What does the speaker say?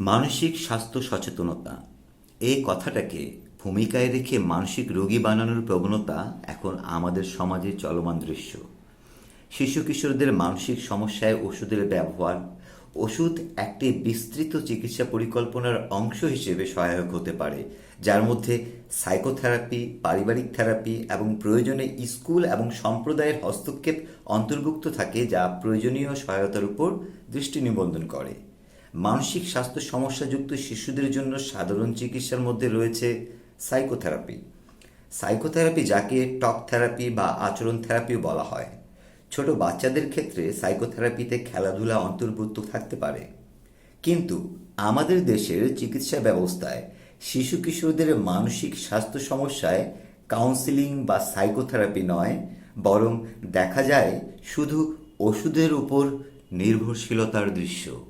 মানসিক স্বাস্থ্য সচেতনতা। এই কথাটাকে ভূমিকায় রেখে মানসিক রোগী বানানোর প্রবণতা এখন আমাদের সমাজে চলমান দৃশ্য। শিশু কিশোরদের মানসিক সমস্যায় ওষুধের ব্যবহার, ওষুধ একটি বিস্তৃত চিকিৎসা পরিকল্পনার অংশ হিসেবে সহায়ক হতে পারে, যার মধ্যে সাইকোথেরাপি, পারিবারিক থেরাপি এবং প্রয়োজনে স্কুল এবং সম্প্রদায়ের হস্তক্ষেপ অন্তর্ভুক্ত থাকে যা প্রয়োজনীয় সহায়তার উপর দৃষ্টি নিবন্ধন করে। মানসিক স্বাস্থ্য সমস্যাযুক্ত শিশুদের জন্য সাধারণ চিকিৎসার মধ্যে রয়েছে সাইকোথেরাপি। সাইকোথেরাপি যাকে টক থেরাপি বা আচরণ থেরাপিও বলা হয়। ছোট বাচ্চাদের ক্ষেত্রে সাইকোথেরাপিতে খেলাধুলা অন্তর্ভুক্ত থাকতে পারে। কিন্তু আমাদের দেশের চিকিৎসা ব্যবস্থায় শিশু কিশোরদের মানসিক স্বাস্থ্য সমস্যায় কাউন্সিলিং বা সাইকোথেরাপি নয়, বরং দেখা যায় শুধু ওষুধের উপর নির্ভরশীলতার দৃশ্য।